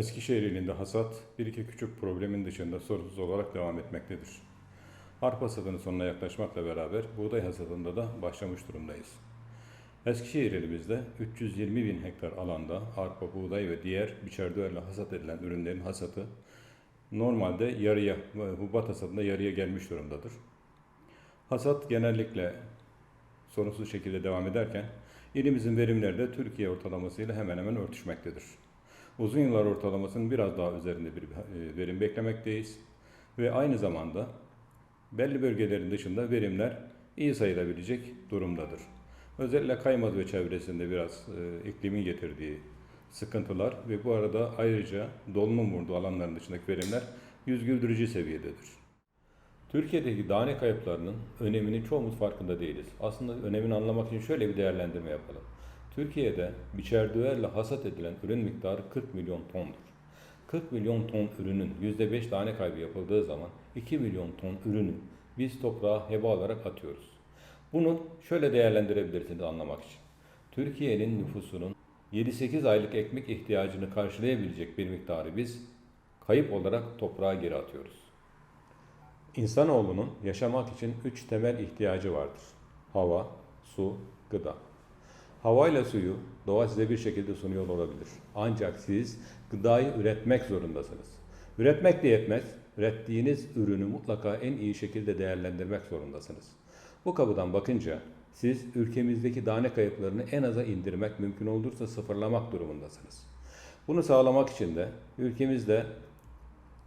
Eskişehir ilinde hasat bir iki küçük problemin dışında sorunsuz olarak devam etmektedir. Arpa hasatının sonuna yaklaşmakla beraber buğday hasadında da başlamış durumdayız. Eskişehir ilimizde 320 bin hektar alanda arpa, buğday ve diğer biçerdüelle hasat edilen ürünlerin hasatı normalde yarıya, hubat hasadında yarıya gelmiş durumdadır. Hasat genellikle sorunsuz şekilde devam ederken ilimizin verimleri de Türkiye ortalamasıyla hemen hemen örtüşmektedir. Uzun yıllar ortalamasının biraz daha üzerinde bir e, verim beklemekteyiz ve aynı zamanda belli bölgelerin dışında verimler iyi sayılabilecek durumdadır. Özellikle Kaymaz ve çevresinde biraz e, iklimin getirdiği sıkıntılar ve bu arada ayrıca dolunun vurduğu alanların dışındaki verimler yüz güldürücü seviyededir. Türkiye'deki tane kayıplarının öneminin çoğumuz farkında değiliz. Aslında önemini anlamak için şöyle bir değerlendirme yapalım. Türkiye'de biçerdüverle hasat edilen ürün miktarı 40 milyon tondur. 40 milyon ton ürünün %5 tane kaybı yapıldığı zaman 2 milyon ton ürünü biz toprağa heba olarak atıyoruz. Bunu şöyle değerlendirebilirsiniz anlamak için. Türkiye'nin nüfusunun 7-8 aylık ekmek ihtiyacını karşılayabilecek bir miktarı biz kayıp olarak toprağa geri atıyoruz. İnsanoğlunun yaşamak için üç temel ihtiyacı vardır. Hava, su, gıda. Havayla suyu doğa size bir şekilde sunuyor olabilir. Ancak siz gıdayı üretmek zorundasınız. Üretmek de yetmez. Ürettiğiniz ürünü mutlaka en iyi şekilde değerlendirmek zorundasınız. Bu kapıdan bakınca siz ülkemizdeki tane kayıplarını en aza indirmek, mümkün olursa sıfırlamak durumundasınız. Bunu sağlamak için de ülkemizde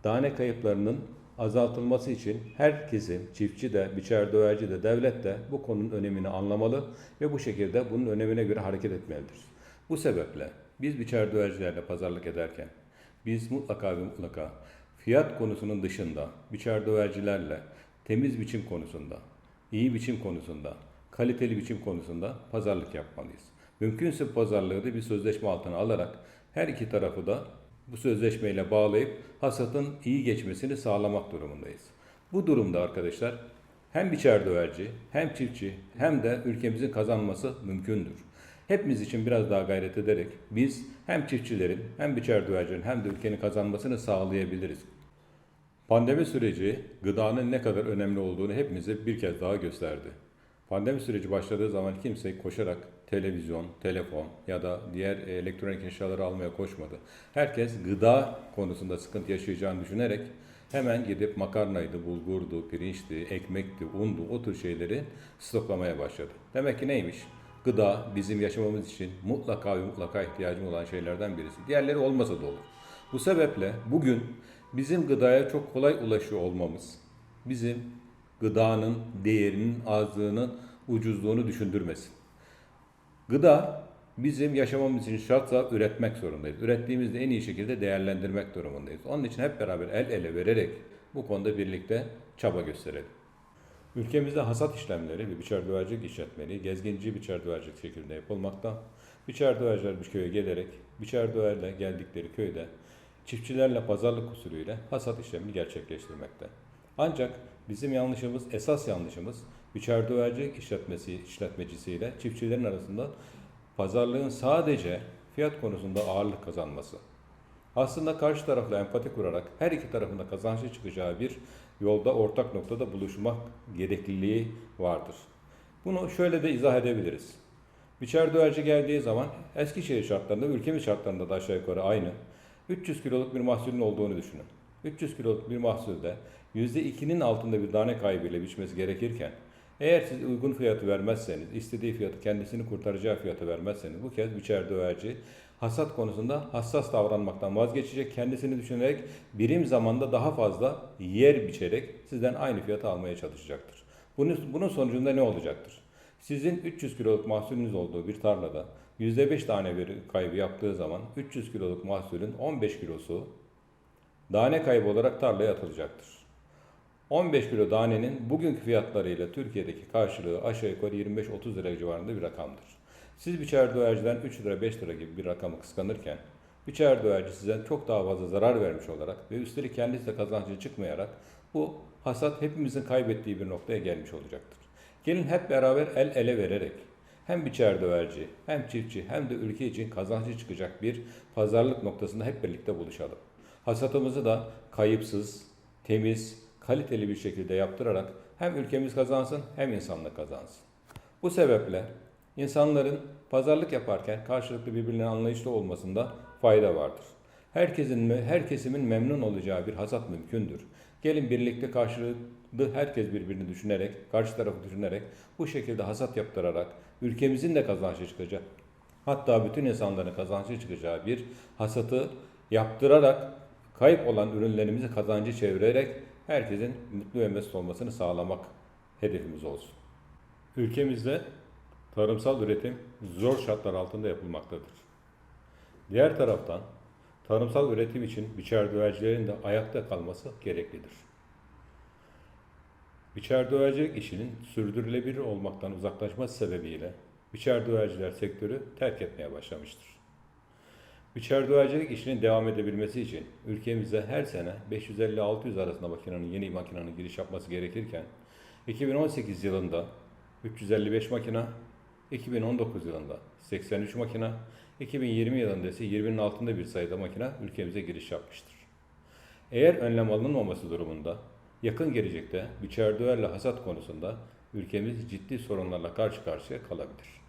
tane kayıplarının azaltılması için her kesim, çiftçi de, biçer döverci de, devlet de bu konunun önemini anlamalı ve bu şekilde bunun önemine göre hareket etmelidir. Bu sebeple biz biçer dövercilerle pazarlık ederken biz mutlaka ve mutlaka fiyat konusunun dışında biçer dövercilerle temiz biçim konusunda, iyi biçim konusunda, kaliteli biçim konusunda pazarlık yapmalıyız. Mümkünse pazarlığı da bir sözleşme altına alarak her iki tarafı da bu sözleşmeyle bağlayıp hasatın iyi geçmesini sağlamak durumundayız. Bu durumda arkadaşlar hem biçer döverci, hem çiftçi, hem de ülkemizin kazanması mümkündür. Hepimiz için biraz daha gayret ederek biz hem çiftçilerin, hem biçer dövercinin, hem de ülkenin kazanmasını sağlayabiliriz. Pandemi süreci gıdanın ne kadar önemli olduğunu hepimize bir kez daha gösterdi. Pandemi süreci başladığı zaman kimse koşarak televizyon, telefon ya da diğer elektronik eşyaları almaya koşmadı. Herkes gıda konusunda sıkıntı yaşayacağını düşünerek hemen gidip makarnaydı, bulgurdu, pirinçti, ekmekti, undu o tür şeyleri stoklamaya başladı. Demek ki neymiş? Gıda bizim yaşamamız için mutlaka ve mutlaka ihtiyacım olan şeylerden birisi. Diğerleri olmasa da olur. Bu sebeple bugün bizim gıdaya çok kolay ulaşıyor olmamız, bizim gıdanın değerinin azlığının ucuzluğunu düşündürmesin. Gıda bizim yaşamamız için şartsa üretmek zorundayız. Ürettiğimizde en iyi şekilde değerlendirmek durumundayız. Onun için hep beraber el ele vererek bu konuda birlikte çaba gösterelim. Ülkemizde hasat işlemleri ve biçer dövercilik işletmeliği gezginci biçer dövercilik şeklinde yapılmakta. Biçer döverciler bir köye gelerek biçer döverle geldikleri köyde çiftçilerle pazarlık usulüyle hasat işlemini gerçekleştirmekte. Ancak bizim yanlışımız, esas yanlışımız biçer dövercilik işletmesi, işletmecisiyle çiftçilerin arasında pazarlığın sadece fiyat konusunda ağırlık kazanması. Aslında karşı tarafla empati kurarak her iki tarafında kazançlı çıkacağı bir yolda ortak noktada buluşmak gerekliliği vardır. Bunu şöyle de izah edebiliriz. Biçer döverci geldiği zaman Eskişehir şartlarında, ülkemiz şartlarında da aşağı yukarı aynı. 300 kiloluk bir mahsulün olduğunu düşünün. 300 kiloluk bir mahsulde %2'nin altında bir tane kaybıyla biçmesi gerekirken eğer siz uygun fiyatı vermezseniz, istediği fiyatı kendisini kurtaracağı fiyatı vermezseniz bu kez biçer döverci hasat konusunda hassas davranmaktan vazgeçecek, kendisini düşünerek birim zamanda daha fazla yer biçerek sizden aynı fiyatı almaya çalışacaktır. Bunun, bunun sonucunda ne olacaktır? Sizin 300 kiloluk mahsulünüz olduğu bir tarlada %5 tane bir kaybı yaptığı zaman 300 kiloluk mahsulün 15 kilosu tane kaybı olarak tarlaya atılacaktır. 15 kilo danenin bugünkü fiyatlarıyla Türkiye'deki karşılığı aşağı yukarı 25-30 lira civarında bir rakamdır. Siz biçer döverciden 3 lira 5 lira gibi bir rakamı kıskanırken biçer döverci size çok daha fazla zarar vermiş olarak ve üstelik kendisi de kazancı çıkmayarak bu hasat hepimizin kaybettiği bir noktaya gelmiş olacaktır. Gelin hep beraber el ele vererek hem biçer döverci, hem çiftçi, hem de ülke için kazançlı çıkacak bir pazarlık noktasında hep birlikte buluşalım. Hasatımızı da kayıpsız, temiz, kaliteli bir şekilde yaptırarak hem ülkemiz kazansın hem insanlık kazansın. Bu sebeple insanların pazarlık yaparken karşılıklı birbirine anlayışlı olmasında fayda vardır. Herkesin her kesimin memnun olacağı bir hasat mümkündür. Gelin birlikte karşılıklı herkes birbirini düşünerek, karşı tarafı düşünerek bu şekilde hasat yaptırarak ülkemizin de kazançlı çıkacak. Hatta bütün insanların kazançlı çıkacağı bir hasatı yaptırarak kayıp olan ürünlerimizi kazancı çevirerek herkesin mutlu ve mesut olmasını sağlamak hedefimiz olsun. Ülkemizde tarımsal üretim zor şartlar altında yapılmaktadır. Diğer taraftan tarımsal üretim için biçer dövercilerin de ayakta kalması gereklidir. Biçer dövercilik işinin sürdürülebilir olmaktan uzaklaşması sebebiyle biçer döverciler sektörü terk etmeye başlamıştır. Biçer dövercilik işinin devam edebilmesi için ülkemize her sene 550-600 arasında makinenin yeni makinenin giriş yapması gerekirken 2018 yılında 355 makina, 2019 yılında 83 makina, 2020 yılında ise 20'nin altında bir sayıda makine ülkemize giriş yapmıştır. Eğer önlem alınmaması durumunda yakın gelecekte biçer hasat konusunda ülkemiz ciddi sorunlarla karşı karşıya kalabilir.